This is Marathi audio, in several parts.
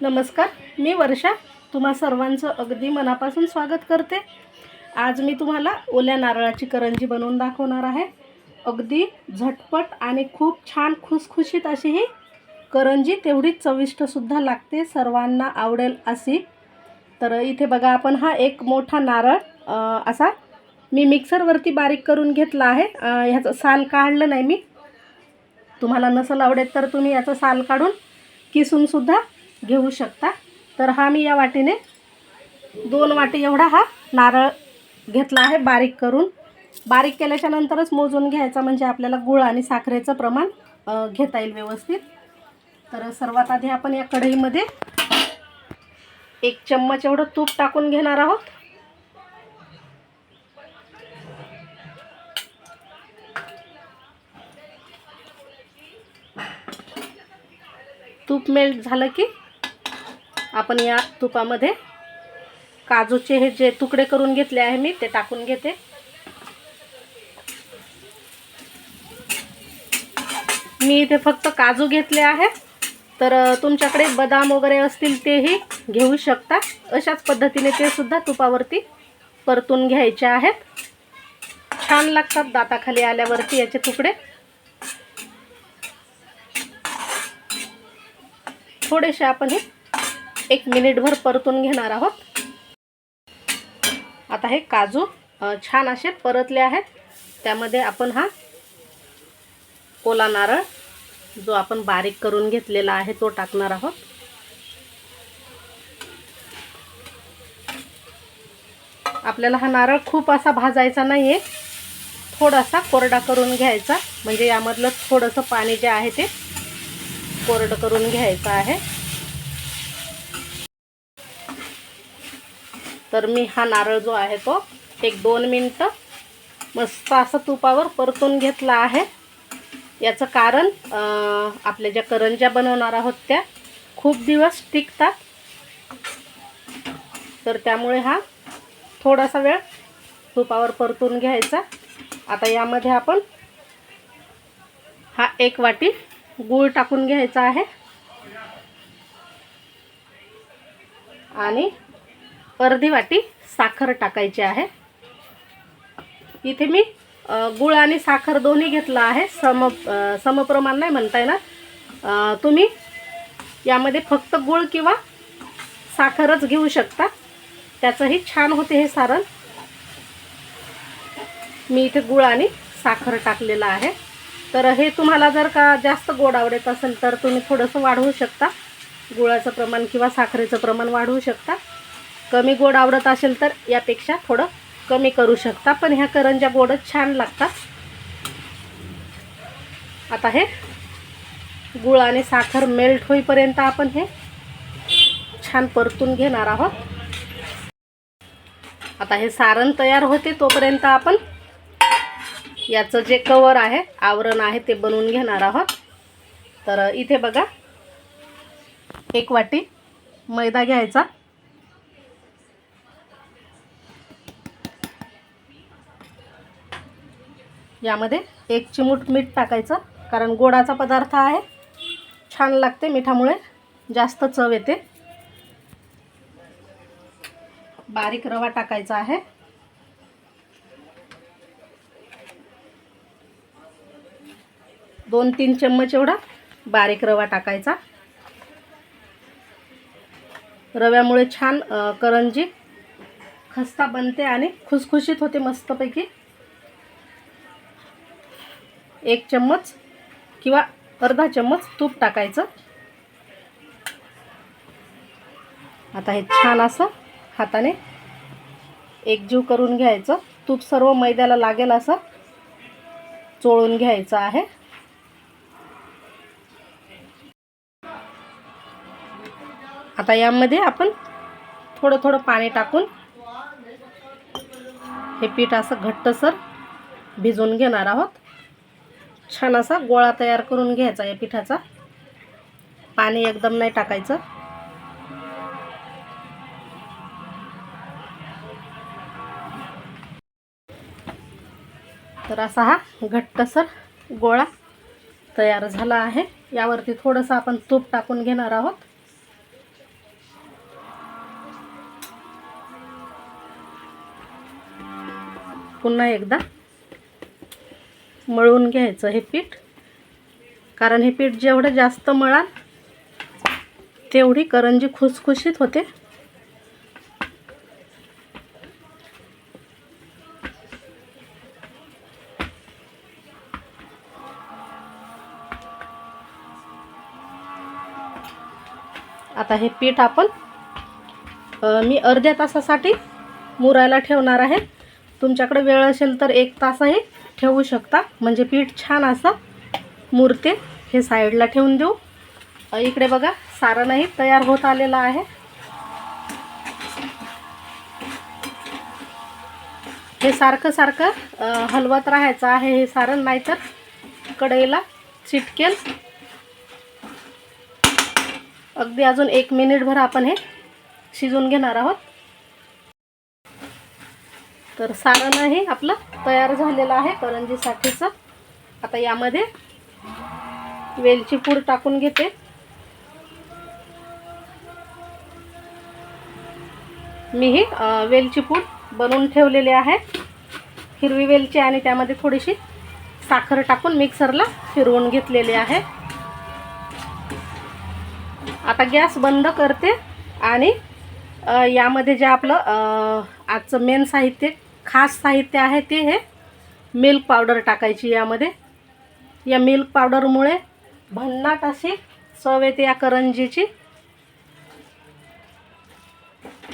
नमस्कार मी वर्षा. तुम्हा सर्वांचं अगदी मनापासून स्वागत करते. आज मी तुम्हाला ओल्या नारळाची करंजी बनवून दाखवणार आहे. अगदी झटपट आणि खूप छान खुसखुशीत अशी ही करंजी तेवढीच चविष्टसुद्धा लागते सर्वांना आवडेल अशी. तर इथे बघा आपण हा एक मोठा नारळ असा मी मिक्सरवरती बारीक करून घेतला आहे. ह्याचं साल काढलं नाही मी. तुम्हाला नसल आवडेल तर तुम्ही याचं साल काढून किसूनसुद्धा घेऊ शकता. तर हा मी या वाटीने दोन वाटी एवढा हा नारळ घेतला आहे बारीक करून. बारीक केल्याच्या नंतरच मोजून घ्यायचा म्हणजे आपल्याला गुळ आणि साखरेचं प्रमाण घेता येईल व्यवस्थित. तर सर्वात आधी आपण या कढईमध्ये एक चम्मच एवढं तूप टाकून घेणार आहोत. तूप मेल्ट झालं की आपण या तुपामध्ये काजूचे हे जे तुकडे करून घेतले आहे मी ते टाकून घेते. मी इथे फक्त काजू घेतले आहे. तर तुमच्याकडे बदाम वगैरे असतील तेही घेऊ शकता. अशाच पद्धतीने ते सुद्धा तुपावरती परतून घ्यायचे आहेत. छान लागतात दाताखाली आल्यावरती याचे तुकडे. थोडेसे आपण हे एक मिनिटभर परतून घेणार आहोत. आता हे काजू छान असे परतले आहेत. त्यामध्ये आपण हा ओला नारळ जो आपण बारीक करून घेतलेला आहे तो टाकणार आहोत. आपल्याला हा नारळ खूप असा भाजायचा नाही आहे थोडासा कोरडा करून घ्यायचा. म्हणजे यामधलं थोडंसं पाणी जे आहे ते कोरडं करून घ्यायचं आहे. तर मी हा नारळ जो आहे तो एक दोन मिनटं मस्त असं तुपावर परतून घेतला आहे. याचं कारण आपल्या ज्या करंज्या बनवणार आहोत त्या खूप दिवस टिकतात. तर त्यामुळे हा थोडासा वेळ तुपावर परतून घ्यायचा. आता यामध्ये आपण हा एक वाटी गूळ टाकून घ्यायचा आहे. आणि अर्धी वाटी साखर टाकायची आहे. इथे मी गुळ आणि साखर दोन्ही घेतला आहे. सम समप्रमाण नाही म्हणता येणार. तुम्ही यामध्ये फक्त गूळ किंवा साखरच घेऊ शकता. त्याचंही छान होते हे सारण. मी इथे गुळ आणि साखर टाकलेलं आहे. तर हे तुम्हाला जर का जास्त गोड आवडत असेल तर तुम्ही थोडंसं वाढवू शकता. गुळाचं प्रमाण किंवा साखरेचं प्रमाण वाढवू शकता. कमी गोड आवडत असेल तर यापेक्षा थोडं कमी करू शकता. पण ह्या करंज्या गोडच छान लागतात. आता हे गुळ आणि साखर मेल्ट होईपर्यंत आपण हे छान परतून घेणार आहोत. आता हे सारण तयार होते तोपर्यंत आपण याचं जे कवर आहे आवरण आहे ते बनवून घेणार आहोत. तर इथे बघा एक वाटी मैदा घ्यायचा. यामध्ये एक चिमूट मीठ टाकायचं कारण गोडाचा पदार्थ आहे. छान लागते मिठामुळे. जास्त चव येते. बारीक रवा टाकायचा आहे. दोन तीन चम्मच एवढा बारीक रवा टाकायचा. रव्यामुळे छान करंजी खस्ता बनते आणि खुसखुशीत होते मस्तपैकी. एक चम्मच किंवा अर्धा चम्मच तूप टाकायचं. आता हे छान असं हाताने एकजीव करून घ्यायचं. तूप सर्व मैद्याला लागेल असं चोळून घ्यायचं आहे. आता यामध्ये आपण थोडं थोडं पाणी टाकून हे पीठ असं घट्टसर भिजवून घेणार आहोत. छान असा गोळा तयार करून घ्यायचा या पिठाचा. पाणी एकदम नाही टाकायचं. तर असा हा घट्टसर गोळा तयार झाला आहे. यावरती थोडंसं आपण तूप टाकून घेणार आहोत. पुन्हा एकदा मळून घ्यायचं हे पीठ. कारण हे पीठ जेवढं जास्त मळाल तेवढी करंजी खुसखुशीत होते. आता हे पीठ आपण मी अर्ध्या तासासाठी मुरायला ठेवणार आहे. तुमच्याकडे वेळ असेल तर एक तासही ठेवू शकता. म्हणजे पीठ छान असं मुरते. हे साईडला ठेवून देऊ. इकडे बघा सारणही तयार होत आलेलं आहे. हे सारखं सारखं हलवत राहायचं आहे हे सारण नाहीतर कढईला चिटकेल. अगदी अजून एक मिनिटभर आपण हे शिजवून घेणार आहोत. तर सारणही आपलं तयार झालेलं आहे करंजीसाठीचं. आता यामध्ये वेलची पूड टाकून घेते. मी ही वेलची पूड बनवून ठेवलेली आहे. हिरवी वेलची आणि त्यामध्ये थोडीशी साखर टाकून मिक्सरला फिरवून घेतलेली आहे. आता गॅस बंद करते आणि यामध्ये जे आपलं आजचं मेन साहित्य खास साहित्य आहे ते हे. मिल्क पावडर टाकायची यामध्ये. या मिल्क पावडरमुळे भन्नाट अशी चव येते या करंजीची.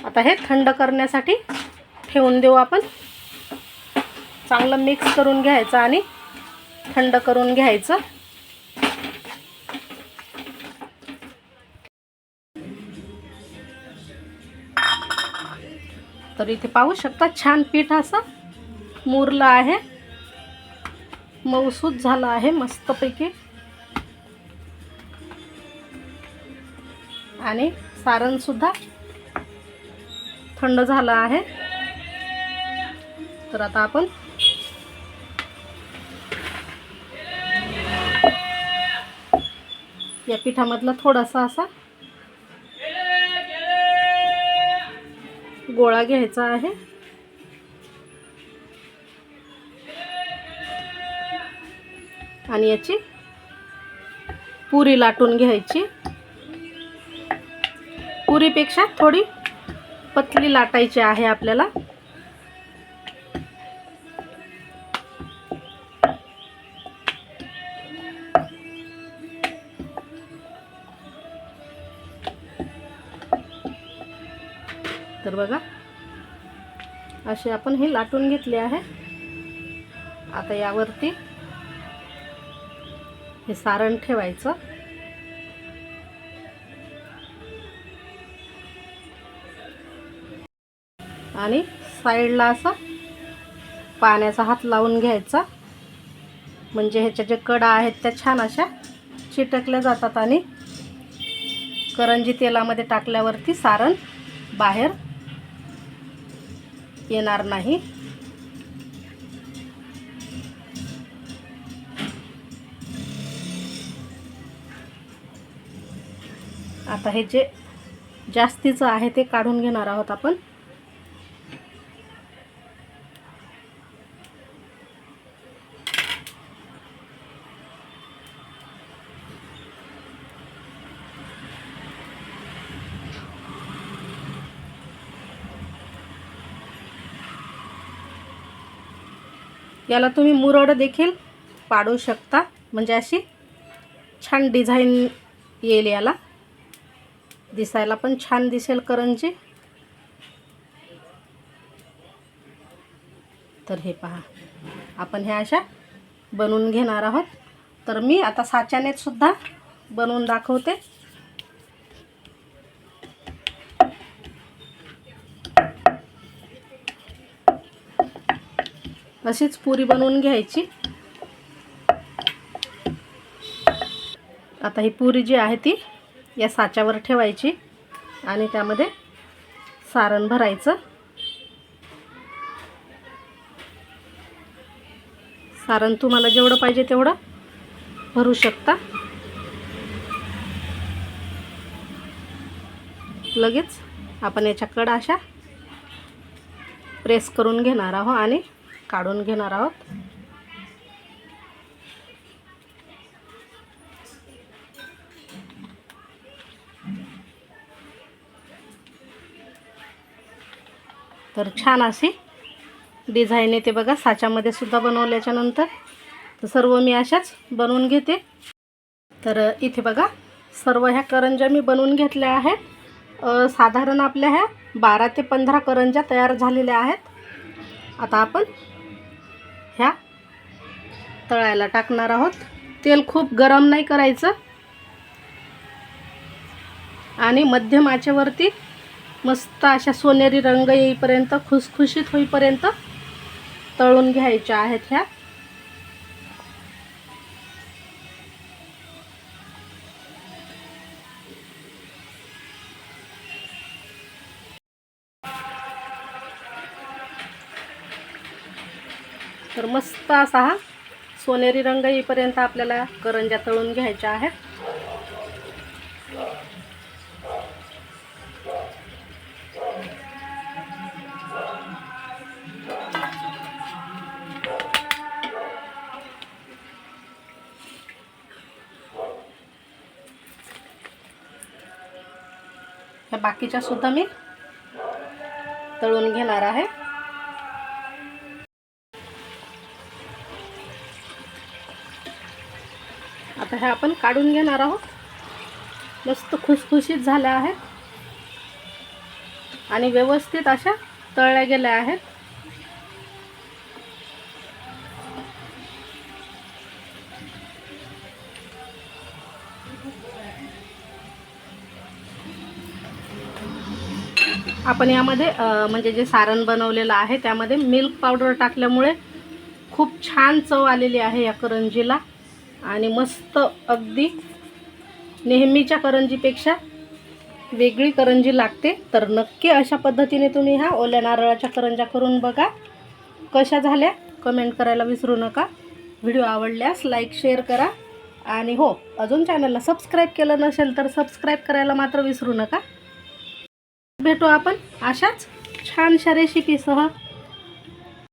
आता हे थंड करण्यासाठी ठेवून देऊ आपण. चांगलं मिक्स करून घ्यायचं आणि थंड करून घ्यायचं. तर इथे पाहू शकता छान पीठ असं मुरलं आहे. मऊसूत झालं आहे मस्तपैकी. आणि सारणसुद्धा थंड झालं आहे. तर आता आपण या पिठामधला थोडासा असा गोळा घ्यायचा आहे. आणि याची पुरी लाटून घ्यायची. पुरीपेक्षा थोडी पतली लाटायची आहे आपल्याला. तर बघा असे आपण हे लाटून घेतले आहे. आता यावरती हे सारण ठेवायचं. आणि साईडला असं पाण्याचा हात लावून घ्यायचा. म्हणजे ह्याच्या ज्या कडा आहेत त्या छान अशा चिटकल्या जातात आणि करंजी तेलामध्ये टाकल्यावरती सारण बाहेर येणार नाही. आता हे जे जास्तीचं आहे ते काढून घेणार आहोत आपण. याला तुम्ही मुरड देखील पाडू शकता. म्हणजे अशी छान डिझाईन येईल याला. दिसायला पण छान दिसेल करंजी. तर हे पहा. आपण ह्या अशा बनवून घेणार आहोत. तर मी आता साच्यानेच सुद्धा बनवून दाखवते. अशीच पुरी बनवून घ्यायची. आता ही पुरी जी आहे ती या साच्यावर ठेवायची आणि त्यामध्ये सारण भरायचं. सारण तुम्हाला जेवढं पाहिजे तेवढं भरू शकता. लगेच आपण याच्या कडा अशा प्रेस करून घेणार आहोत आणि काढून घेणार आहोत. तर छान अशी डिझाईन येते बघा. साच्यामध्ये सुद्धा बनवल्याच्या नंतर तर सर्व मी अशाच बनवून घेते. तर इथे बघा सर्व ह्या करंज्या मी बनवून घेतल्या आहेत. साधारण आपल्या ह्या बारा ते पंधरा करंज्या तयार झालेल्या आहेत. आता आपण ह्या तळायला टाकणार आहोत. तेल खूप गरम नाही करायचं. आणि मध्यम आचेवरती मस्त अशा सोनेरी रंग येईपर्यंत खुसखुशीत होईपर्यंत तळून घ्यायच्या आहेत ह्या. तर मस्त असा हा सोनेरी रंग येईपर्यंत आपल्याला करंज्या तळून घ्यायच्या आहेत. बाकीच्या सुद्धा मी तळून घेणार आहे. आता ह्या आपण काढून घेणार आहोत. मस्त खुसखुशीत झाल्या आहेत. आणि व्यवस्थित अशा तळल्या गेल्या आहेत. आपण यामध्ये म्हणजे जे सारण बनवलेलं आहे त्यामध्ये मिल्क पावडर टाकल्यामुळे खूप छान चव आलेली आहे या करंजीला. आणि मस्त अगदी नेहमीच्या करंजीपेक्षा वेगळी करंजी लागते. तर नक्की अशा पद्धतीने तुम्ही ह्या ओल्या नारळाच्या करंजा करून बघा. कशा झाल्या? कमेंट करायला विसरू नका. व्हिडिओ आवडल्यास लाईक शेअर करा. आणि हो अजून चॅनलला सबस्क्राईब केलं नसेल तर सबस्क्राईब करायला मात्र विसरू नका. भेटू आपण अशाच छानशा रेसिपीसह